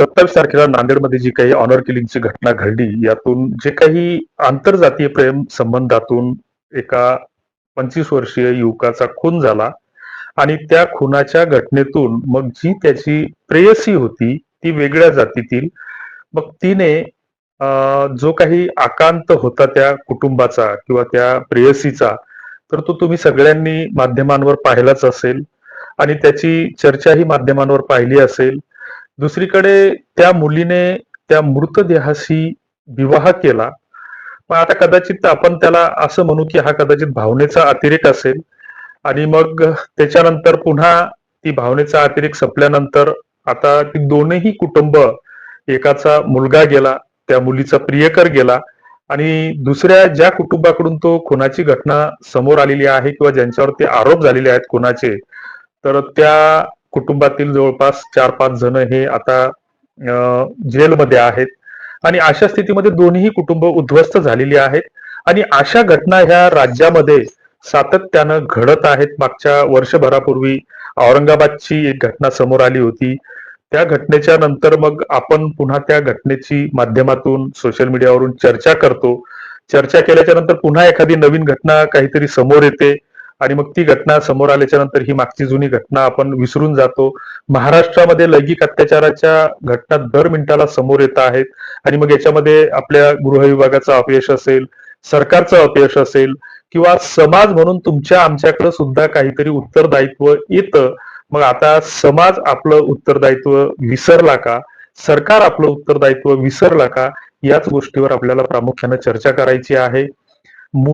सत्तावीस तारखेला नांदेडमध्ये जी काही ऑनर किलिंगची घटना घडली यातून जे काही आंतरजातीय प्रेम संबंधातून एका पंचवीस वर्षीय युवकाचा खून झाला आणि त्या खुनाच्या घटनेतून मग जी त्याची प्रेयसी होती ती वेगळ्या जातीतील. मग तिने जो काही आकांत होता त्या कुटुंबाचा किंवा त्या प्रेयसीचा तर तो तुम्ही सगळ्यांनी माध्यमांवर पाहिलाच असेल. आणि त्याची चर्चाही माध्यमांवर पाहिली असेल. दुसरीकडे त्या मुलीने त्या मृतदेहाशी विवाह केला. पण आता कदाचित आपण त्याला असं म्हणू की हा कदाचित भावनेचा अतिरेक असेल. आणि मग त्याच्यानंतर पुन्हा ती भावनेचा अतिरेक संपल्यानंतर आता ती दोनही कुटुंब एकाचा मुलगा गेला त्या मुलीचा प्रियकर गेला. आणि दुसऱ्या ज्या कुटुंबाकडून तो खुनाची घटना समोर आलेली आहे किंवा ज्यांच्यावर ते आरोप झालेले आहेत खुनाचे तर त्या कुटुंबातील जवळपास चार पाच जण हे आता जेलमध्ये आहेत. आणि अशा स्थितीमध्ये दोन्ही कुटुंब उद्ध्वस्त झालेली आहेत. आणि अशा घटना ह्या राज्यामध्ये सातत्यानं घडत आहेत. मागच्या वर्षभरापूर्वी औरंगाबादची एक घटना समोर आली होती. त्या घटनेच्या नंतर मग आपण पुन्हा त्या घटनेची माध्यमातून सोशल मीडियावरून चर्चा करतो. चर्चा केल्याच्यानंतर पुन्हा एखादी नवीन घटना काहीतरी समोर येते. आणि मग ती घटना समोर आल्याच्यानंतर ही मागची जुनी घटना आपण विसरून जातो. महाराष्ट्रामध्ये लैंगिक अत्याचाराच्या घटना दर मिनिटाला समोर येत आहेत. आणि मग याच्यामध्ये आपल्या गृह विभागाचं अपयश असेल सरकारचं अपयश असेल किंवा समाज म्हणून तुमच्या आमच्याकडे सुद्धा काहीतरी उत्तरदायित्व येतं. मग आता समाज आपलं उत्तरदायित्व विसरला का? सरकार आपलं उत्तरदायित्व विसरला का? याच गोष्टीवर आपल्याला प्रामुख्याने चर्चा करायची आहे.